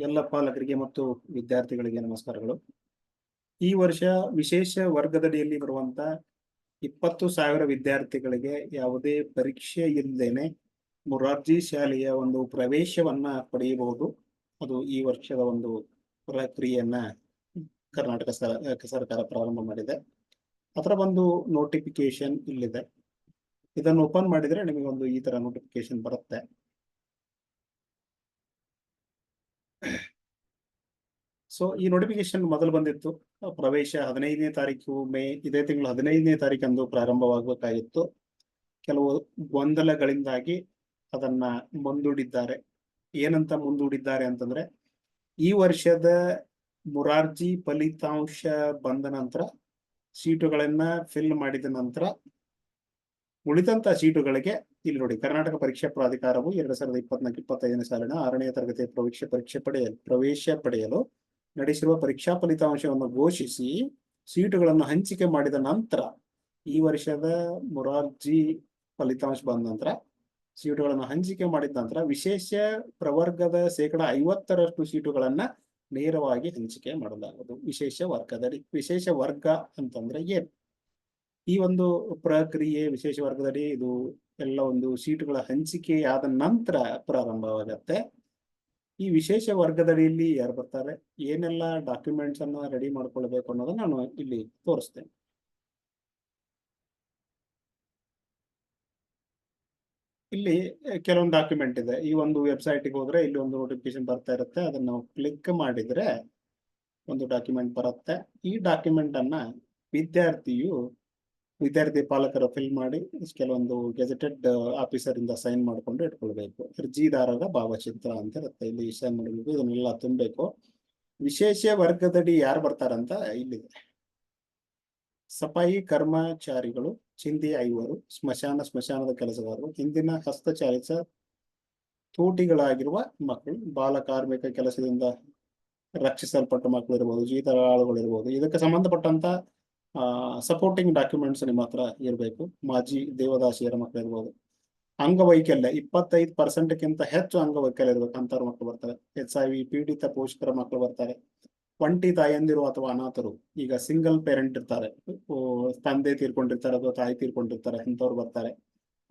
ಎಲ್ಲ ಪಾಲಕರಿಗೆ ಮತ್ತು ವಿದ್ಯಾರ್ಥಿಗಳಿಗೆ ನಮಸ್ಕಾರಗಳು. ಈ ವರ್ಷ ವಿಶೇಷ ವರ್ಗದಡಿಯಲ್ಲಿ ಬರುವಂತ ಇಪ್ಪತ್ತು ಸಾವಿರ ವಿದ್ಯಾರ್ಥಿಗಳಿಗೆ ಯಾವುದೇ ಪರೀಕ್ಷೆ ಇಲ್ಲದೇನೆ ಮೊರಾರ್ಜಿ ಶಾಲೆಯ ಒಂದು ಪ್ರವೇಶವನ್ನ ಪಡೆಯಬಹುದು. ಅದು ಈ ವರ್ಷದ ಒಂದು ಪ್ರಕ್ರಿಯೆಯನ್ನ ಕರ್ನಾಟಕ ಸರ- ಸರ್ಕಾರ ಪ್ರಾರಂಭ ಮಾಡಿದೆ. ಅದರ ಒಂದು ನೋಟಿಫಿಕೇಶನ್ ಇಲ್ಲಿದೆ. ಇದನ್ನು ಓಪನ್ ಮಾಡಿದ್ರೆ ನಿಮಗೆ ಒಂದು ಈ ತರ ನೋಟಿಫಿಕೇಶನ್ ಬರುತ್ತೆ. ಸೊ ಈ ನೋಟಿಫಿಕೇಶನ್ ಮೊದಲು ಬಂದಿತ್ತು. ಪ್ರವೇಶ ಹದಿನೈದನೇ ತಾರೀಕು, ಮೇ, ಇದೇ ತಿಂಗಳು ಹದಿನೈದನೇ ತಾರೀಕಂದು ಪ್ರಾರಂಭವಾಗಬೇಕಾಗಿತ್ತು. ಕೆಲವು ಗೊಂದಲಗಳಿಂದಾಗಿ ಅದನ್ನ ಮುಂದೂಡಿದ್ದಾರೆ. ಏನಂತ ಮುಂದೂಡಿದ್ದಾರೆ ಅಂತಂದ್ರೆ, ಈ ವರ್ಷದ ಮುರಾರ್ಜಿ ಫಲಿತಾಂಶ ಬಂದ ನಂತರ, ಸೀಟುಗಳನ್ನ ಫಿಲ್ ಮಾಡಿದ ನಂತರ ಉಳಿದಂತ ಸೀಟುಗಳಿಗೆ ಇಲ್ಲಿ ನೋಡಿ, ಕರ್ನಾಟಕ ಪರೀಕ್ಷಾ ಪ್ರಾಧಿಕಾರವು ಎರಡ್ ಸಾವಿರದ ಇಪ್ಪತ್ನಾಲ್ಕು, ಇಪ್ಪತ್ತೈದನೇ ಸಾಲಿನ ಆರನೇ ತರಗತಿಯ ಪ್ರವೇಶ ಪರೀಕ್ಷೆ ಪಡೆಯಲು ಪ್ರವೇಶ ಪಡೆಯಲು ನಡೆಸಿರುವ ಪರೀಕ್ಷಾ ಫಲಿತಾಂಶವನ್ನು ಘೋಷಿಸಿ, ಸೀಟುಗಳನ್ನು ಹಂಚಿಕೆ ಮಾಡಿದ ನಂತರ, ಈ ವರ್ಷದ ಮೊರಾರ್ಜಿ ಫಲಿತಾಂಶ ಬಂದ ನಂತರ, ಸೀಟುಗಳನ್ನು ಹಂಚಿಕೆ ಮಾಡಿದ ನಂತರ ವಿಶೇಷ ಪ್ರವರ್ಗದ ಶೇಕಡ ಐವತ್ತರಷ್ಟು ಸೀಟುಗಳನ್ನ ನೇರವಾಗಿ ಹಂಚಿಕೆ ಮಾಡಲಾಗುವುದು. ವಿಶೇಷ ವರ್ಗದಲ್ಲಿ ವಿಶೇಷ ವರ್ಗ ಅಂತಂದ್ರೆ ಏನು? ಈ ಒಂದು ಪ್ರಕ್ರಿಯೆ ವಿಶೇಷ ವರ್ಗದಡಿ ಇದು ಎಲ್ಲ ಒಂದು ಸೀಟುಗಳ ಹಂಚಿಕೆ ಆದ ನಂತರ ಪ್ರಾರಂಭವಾಗತ್ತೆ. ಈ ವಿಶೇಷ ವರ್ಗದಡಿಯಲ್ಲಿ ಯಾರು ಬರ್ತಾರೆ, ಏನೆಲ್ಲ ಡಾಕ್ಯುಮೆಂಟ್ಸ್ ಅನ್ನ ರೆಡಿ ಮಾಡ್ಕೊಳ್ಬೇಕು ಅನ್ನೋದನ್ನ ನಾನು ಇಲ್ಲಿ ತೋರಿಸ್ತೇನೆ. ಇಲ್ಲಿ ಕೆಲವೊಂದು ಡಾಕ್ಯುಮೆಂಟ್ ಇದೆ. ಈ ಒಂದು ವೆಬ್ಸೈಟ್ಗೆ ಹೋದ್ರೆ ಇಲ್ಲಿ ಒಂದು ನೋಟಿಫಿಕೇಶನ್ ಬರ್ತಾ ಇರುತ್ತೆ. ಅದನ್ನ ನಾವು ಕ್ಲಿಕ್ ಮಾಡಿದ್ರೆ ಒಂದು ಡಾಕ್ಯುಮೆಂಟ್ ಬರುತ್ತೆ. ಈ ಡಾಕ್ಯುಮೆಂಟ್ ಅನ್ನ ವಿದ್ಯಾರ್ಥಿಯು ವಿದ್ಯಾರ್ಥಿ ಪಾಲಕರ ಫಿಲ್ ಮಾಡಿ ಕೆಲವೊಂದು ಗೆಜೆಟೆಡ್ ಆಫೀಸರ್ ಇಂದ ಸೈನ್ ಮಾಡಿಕೊಂಡು ಇಟ್ಕೊಳ್ಬೇಕು. ಅರ್ಜಿದಾರರ ಭಾವಚಿತ್ರ ಅಂತ ಇರುತ್ತೆ. ಇಲ್ಲಿ ಸೈನ್ ಮಾಡಬೇಕು ಇದನ್ನೆಲ್ಲ ತುಂಬಬೇಕು. ವಿಶೇಷ ವರ್ಗದಡಿ ಯಾರು ಬರ್ತಾರಂತ ಇಲ್ಲಿದೆ. ಸಫಾಯಿ ಕರ್ಮಚಾರಿಗಳು, ಚಿಂದಿ ಐವರು, ಸ್ಮಶಾನ, ಸ್ಮಶಾನದ ಕೆಲಸಗಾರರು, ಹಿಂದಿನ ಹಸ್ತಚಾಲಿತ ತೋಟಿಗಳಾಗಿರುವ ಮಕ್ಕಳು, ಬಾಲ ಕಾರ್ಮಿಕ ಕೆಲಸದಿಂದ ರಕ್ಷಿಸಲ್ಪಟ್ಟ ಮಕ್ಕಳು ಇರ್ಬೋದು ಜೀತಗಳು ಇರ್ಬೋದು ಇದಕ್ಕೆ ಸಂಬಂಧಪಟ್ಟಂತ ಸಪೋರ್ಟಿಂಗ್ ಡಾಕ್ಯುಮೆಂಟ್ಸ್ ನಿಮ್ಮ ಹತ್ರ ಇರಬೇಕು. ಮಾಜಿ ದೇವದಾಸಿಯರ ಮಕ್ಕಳು ಇರ್ಬೋದು. ಅಂಗವೈಕಲ್ಯ, ಇಪ್ಪತ್ತೈದು ಪರ್ಸೆಂಟ್ಗಿಂತ ಹೆಚ್ಚು ಅಂಗವೈಕಲ್ಯ ಇರಬೇಕು. ಅಂತವ್ರ ಮಕ್ಕಳು ಬರ್ತಾರೆ. ಎಚ್ ಐ ವಿ, ಪೀಡಿತ ಪೋಷಕರ ಮಕ್ಕಳು ಬರ್ತಾರೆ. ಒಂಟಿ ತಾಯಂದಿರು ಅಥವಾ ಅನಾಥರು, ಈಗ ಸಿಂಗಲ್ ಪೇರೆಂಟ್ ಇರ್ತಾರೆ. ತಂದೆ ತೀರ್ಕೊಂಡಿರ್ತಾರೆ ಅಥವಾ ತಾಯಿ ತೀರ್ಕೊಂಡಿರ್ತಾರೆ ಅಂತವ್ರು ಬರ್ತಾರೆ.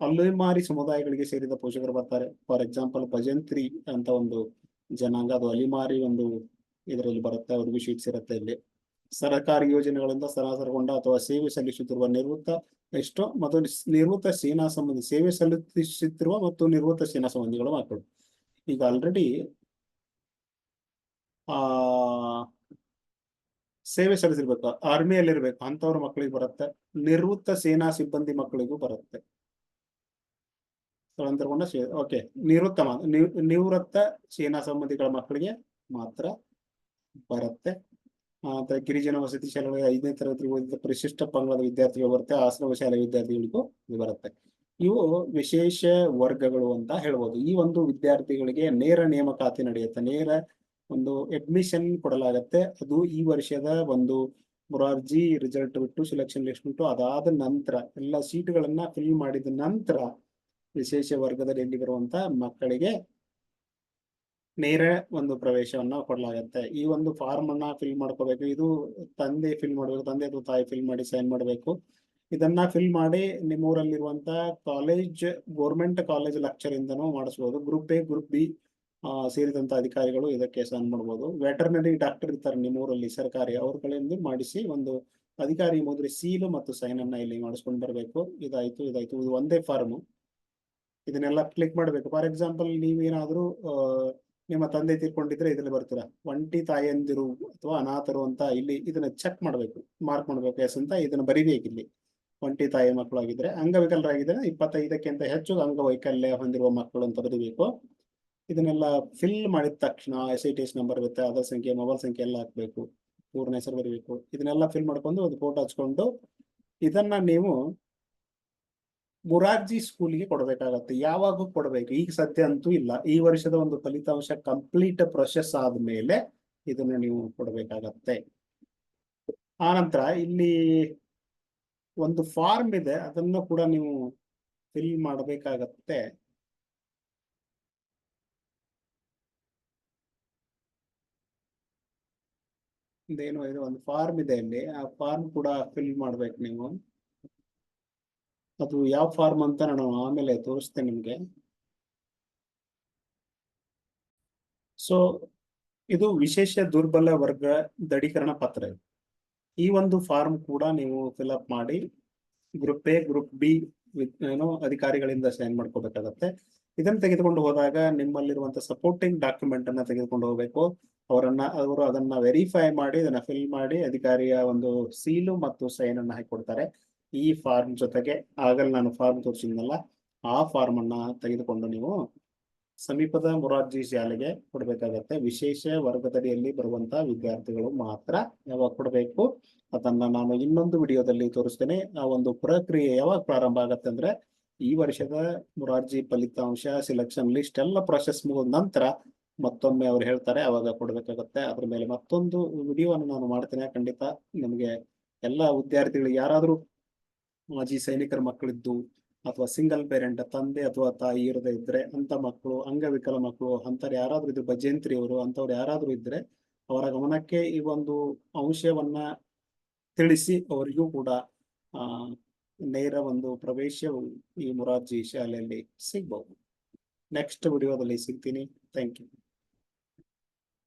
ಅಲ್ಲಿಮಾರಿ ಸಮುದಾಯಗಳಿಗೆ ಸೇರಿದ ಪೋಷಕರು ಬರ್ತಾರೆ. ಫಾರ್ ಎಕ್ಸಾಂಪಲ್, ಭಜಂತ್ರಿ ಅಂತ ಒಂದು ಜನಾಂಗ, ಅದು ಅಲಿಮಾರಿ ಒಂದು ಇದರಲ್ಲಿ ಬರುತ್ತೆ, ಅವ್ರಿಗೂ ಶೀಟ್ಸ್ ಇರುತ್ತೆ ಇಲ್ಲಿ. ಸರ್ಕಾರಿ ಯೋಜನೆಗಳಿಂದ ಸರಾಸರಗೊಂಡ ಅಥವಾ ಸೇವೆ ಸಲ್ಲಿಸುತ್ತಿರುವ ನಿವೃತ್ತ ಎಷ್ಟು ಮತ್ತು ನಿವೃತ್ತ ಸೇನಾ ಸಂಬಂಧಿ, ಸೇವೆ ಸಲ್ಲಿಸುತ್ತಿರುವ ಮತ್ತು ನಿವೃತ್ತ ಸೇನಾ ಸಂಬಂಧಿಗಳ ಮಕ್ಕಳು ಈಗ ಆಲ್ರೆಡಿ ಆ, ಸೇವೆ ಸಲ್ಲಿಸಿರ್ಬೇಕು. ಆರ್ಮಿಯಲ್ಲಿ ಇರ್ಬೇಕು ಅಂತವ್ರ ಮಕ್ಕಳಿಗೆ ಬರುತ್ತೆ. ನಿವೃತ್ತ ಸೇನಾ ಸಿಬ್ಬಂದಿ ಮಕ್ಕಳಿಗೂ ಬರುತ್ತೆ. ಸ್ಥಳಾಂತರಗೊಂಡ ಓಕೆ. ನಿವೃತ್ತ ನಿವೃತ್ತ ಸೇನಾ ಸಂಬಂಧಿಗಳ ಮಕ್ಕಳಿಗೆ ಮಾತ್ರ ಬರುತ್ತೆ. ಗಿರಿಜನ ವಸತಿ ಶಾಲೆಗಳಿಗೆ ಐದನೇ ತರಗತಿ ಓದಿದ ಪರಿಶಿಷ್ಟ ಪಂಗಡದ ವಿದ್ಯಾರ್ಥಿಗಳು ಬರುತ್ತೆ, ಆಶ್ರಮ ಶಾಲೆ ವಿದ್ಯಾರ್ಥಿಗಳಿಗೂ ಬರುತ್ತೆ. ಇವು ವಿಶೇಷ ವರ್ಗಗಳು ಅಂತ ಹೇಳ್ಬೋದು. ಈ ಒಂದು ವಿದ್ಯಾರ್ಥಿಗಳಿಗೆ ನೇರ ನೇಮಕಾತಿ ನಡೆಯುತ್ತೆ. ನೇರ ಒಂದು ಅಡ್ಮಿಷನ್ ಕೊಡಲಾಗತ್ತೆ. ಅದು ಈ ವರ್ಷದ ಒಂದು ಮೊರಾರ್ಜಿ ರಿಸಲ್ಟ್ ಬಿಟ್ಟು ಸೆಲೆಕ್ಷನ್ ಲಿಸ್ಟ್ ಬಿಟ್ಟು ಅದಾದ ನಂತರ, ಎಲ್ಲ ಸೀಟ್ಗಳನ್ನ ಫಿಲ್ ಮಾಡಿದ ನಂತರ ವಿಶೇಷ ವರ್ಗದಲ್ಲಿ ಬರುವಂತ ಮಕ್ಕಳಿಗೆ ನೇರ ಒಂದು ಪ್ರವೇಶವನ್ನ ಕೊಡಲಾಗುತ್ತೆ. ಈ ಒಂದು ಫಾರ್ಮ್ ಅನ್ನ ಫಿಲ್ ಮಾಡ್ಕೋಬೇಕು. ಇದು ತಂದೆ ಫಿಲ್ ಮಾಡ್ಬೇಕು, ತಂದೆ ಅಥವಾ ತಾಯಿ ಫಿಲ್ ಮಾಡಿ ಸೈನ್ ಮಾಡಬೇಕು. ಇದನ್ನ ಫಿಲ್ ಮಾಡಿ ನಿಮ್ಮೂರಲ್ಲಿರುವಂತ ಕಾಲೇಜ್ ಗೋರ್ಮೆಂಟ್ ಕಾಲೇಜ್ ಲೆಕ್ಚರ್ ಇಂದನೂ ಮಾಡಿಸ್ಬೋದು. ಗ್ರೂಪ್ ಎ ಗ್ರೂಪ್ ಬಿ ಸೇರಿದಂತ ಅಧಿಕಾರಿಗಳು ಇದಕ್ಕೆ ಸೈನ್ ಮಾಡಬಹುದು ವೆಟರ್ನರಿ ಡಾಕ್ಟರ್ ಇರ್ತಾರೆ ನಿಮ್ಮೂರಲ್ಲಿ, ಸರ್ಕಾರಿ ಅವ್ರಗಳಿಂದ ಮಾಡಿಸಿ ಒಂದು ಅಧಿಕಾರಿ ಮುದ್ರೆ ಸೀಲು ಮತ್ತು ಸೈನ್ ಅನ್ನ ಇಲ್ಲಿ ಮಾಡಿಸ್ಕೊಂಡು ಬರಬೇಕು. ಇದಾಯ್ತು ಇದಾಯ್ತು. ಇದು ಒಂದೇ ಫಾರ್ಮ್ ಇದನ್ನೆಲ್ಲ ಕ್ಲಿಕ್ ಮಾಡಬೇಕು. ಫಾರ್ ಎಕ್ಸಾಂಪಲ್ ನೀವೇನಾದ್ರೂ ನಿಮ್ಮ ತಂದೆ ತೀರ್ಕೊಂಡಿದ್ರೆ ಇದ್ರಲ್ಲಿ ಬರ್ತೀರಾ? ಒಂಟಿ ತಾಯಂದಿರು ಅಥವಾ ಅನಾಥರು ಅಂತ ಇಲ್ಲಿ ಇದನ್ನ ಚೆಕ್ ಮಾಡ್ಬೇಕು ಮಾರ್ಕ್ ಮಾಡ್ಬೇಕು, ಎಸ್ ಅಂತ ಇದನ್ನ ಬರಿಬೇಕು ಇಲ್ಲಿ. ಒಂಟಿ ತಾಯಿ ಮಕ್ಕಳಾಗಿದ್ರೆ ಅಂಗವಿಕಲರಾಗಿದ್ರೆ ಇಪ್ಪತ್ತೈದಕ್ಕಿಂತ ಹೆಚ್ಚು ಅಂಗವೈಕಲ್ಯ ಹೊಂದಿರುವ ಮಕ್ಕಳು ಅಂತ ಬರೀಬೇಕು. ಇದನ್ನೆಲ್ಲ ಫಿಲ್ ಮಾಡಿದ ತಕ್ಷಣ S I T S number ಇರುತ್ತೆ, ಆಧಾರ್ ಸಂಖ್ಯೆ ಮೊಬೈಲ್ ಸಂಖ್ಯೆ ಎಲ್ಲ ಹಾಕ್ಬೇಕು. ಪೂರ್ಣ ಹೆಸರು ಬರೀಬೇಕು. ಇದನ್ನೆಲ್ಲ ಫಿಲ್ ಮಾಡ್ಕೊಂಡು ಒಂದು ಫೋಟೋ ಹಚ್ಕೊಂಡು ಇದನ್ನ ನೀವು ಮುರಾರ್ಜಿ ಸ್ಕೂಲ್ಗೆ ಕೊಡಬೇಕಾಗತ್ತೆ. ಯಾವಾಗ ಕೊಡಬೇಕು. ಈಗ ಸದ್ಯ ಅಂತೂ ಇಲ್ಲ. ಈ ವರ್ಷದ ಒಂದು ಫಲಿತಾಂಶ ಕಂಪ್ಲೀಟ್ ಪ್ರೊಸೆಸ್ ಆದ್ಮೇಲೆ ಇದನ್ನು ನೀವು ಕೊಡಬೇಕಾಗತ್ತೆ. ಆನಂತರ ಇಲ್ಲಿ ಒಂದು ಫಾರ್ಮ್ ಇದೆ. ಅದನ್ನು ಕೂಡ ನೀವು ಫಿಲ್ ಮಾಡಬೇಕಾಗತ್ತೆ. ಇದೇನು ಇದು ಒಂದು ಫಾರ್ಮ್ ಇದೆ ಇಲ್ಲಿ ಆ ಫಾರ್ಮ್ ಕೂಡ ಫಿಲ್ ಮಾಡ್ಬೇಕು ನೀವು. ಅದು ಯಾವ ಫಾರ್ಮ್ ಅಂತ ನಾನು ಆಮೇಲೆ ತೋರಿಸ್ತೇನೆ ನಿಮಗೆ. ಸೊ ಇದು ವಿಶೇಷ ದುರ್ಬಲ ವರ್ಗ ದಡೀಕರಣ ಪತ್ರ. ಈ ಒಂದು ಫಾರ್ಮ್ ಕೂಡ ನೀವು ಫಿಲ್ ಅಪ್ ಮಾಡಿ ಗ್ರೂಪ್ ಎ ಗ್ರೂಪ್ ಬಿ ಏನೋ ಅಧಿಕಾರಿಗಳಿಂದ ಸೈನ್ ಮಾಡ್ಕೋಬೇಕಾಗತ್ತೆ. ಇದನ್ನ ತೆಗೆದುಕೊಂಡು ಹೋದಾಗ ನಿಮ್ಮಲ್ಲಿರುವಂತ ಸಪೋರ್ಟಿಂಗ್ ಡಾಕ್ಯುಮೆಂಟ್ ಅನ್ನ ತೆಗೆದುಕೊಂಡು ಹೋಗ್ಬೇಕು. ಅವರನ್ನ, ಅವರು ಅದನ್ನ ವೆರಿಫೈ ಮಾಡಿ, ಅದನ್ನ ಫಿಲ್ ಮಾಡಿ, ಅಧಿಕಾರಿಯ ಒಂದು ಸೀಲು ಮತ್ತು ಸೈನ್ ಅನ್ನ ಹಾಕೊಡ್ತಾರೆ ಈ ಫಾರ್ಮ್ ಜೊತೆಗೆ ಆಗಲೇ ನಾನು ಫಾರ್ಮ್ ತೋರಿಸಿದ್ನಲ್ಲ, ಆ ಫಾರ್ಮ್ ಅನ್ನ ತೆಗೆದುಕೊಂಡು ನೀವು ಸಮೀಪದ ಮೊರಾರ್ಜಿ ಶಾಲೆಗೆ ಕೊಡಬೇಕಾಗತ್ತೆ. ವಿಶೇಷ ವರ್ಗದಡಿಯಲ್ಲಿ ಬರುವಂತ ವಿದ್ಯಾರ್ಥಿಗಳು ಮಾತ್ರ ಯಾವಾಗ ಕೊಡಬೇಕು? ಅದನ್ನ ನಾನು ಇನ್ನೊಂದು ವಿಡಿಯೋದಲ್ಲಿ ತೋರಿಸ್ತೇನೆ. ಆ ಒಂದು ಪ್ರಕ್ರಿಯೆ ಯಾವಾಗ ಪ್ರಾರಂಭ ಆಗತ್ತೆ ಅಂದ್ರೆ, ಈ ವರ್ಷದ ಮೊರಾರ್ಜಿ ಫಲಿತಾಂಶ ಸಿಲೆಕ್ಷನ್ ಲಿಸ್ಟ್ ಎಲ್ಲ ಪ್ರೊಸೆಸ್ ಮುಗಿದ ನಂತರ ಮತ್ತೊಮ್ಮೆ ಅವ್ರು ಹೇಳ್ತಾರೆ, ಅವಾಗ ಕೊಡ್ಬೇಕಾಗತ್ತೆ. ಅದ್ರ ಮೇಲೆ ಮತ್ತೊಂದು ವಿಡಿಯೋವನ್ನು ನಾನು ಮಾಡ್ತೇನೆ. ಖಂಡಿತ ನಿಮಗೆ ಎಲ್ಲ ವಿದ್ಯಾರ್ಥಿಗಳು ಯಾರಾದ್ರೂ ಮಾಜಿ ಸೈನಿಕರ ಮಕ್ಕಳಿದ್ದು ಅಥವಾ ಸಿಂಗಲ್ ಪೇರೆಂಟ್ ತಂದೆ ಅಥವಾ ತಾಯಿ ಇರದೇ ಇದ್ರೆ ಅಂತ ಮಕ್ಕಳು, ಅಂಗವಿಕಲ ಮಕ್ಕಳು ಅಂತವ್ರು ಯಾರಾದ್ರೂ ಇದ್ರೆ ಭಜಂತ್ರಿ ಅವರು ಅಂತವ್ರು ಯಾರಾದ್ರೂ ಇದ್ರೆ ಅವರ ಗಮನಕ್ಕೆ ಈ ಒಂದು ಅಂಶವನ್ನ ತಿಳಿಸಿ ಅವರಿಗೂ ಕೂಡ, ಆ, ನೇರ ಒಂದು ಪ್ರವೇಶ ಈ ಮುರಾರ್ಜಿ ಶಾಲೆಯಲ್ಲಿ ಸಿಗ್ಬಹುದು ನೆಕ್ಸ್ಟ್ ವಿಡಿಯೋದಲ್ಲಿ ಸಿಗ್ತೀನಿ. Thank you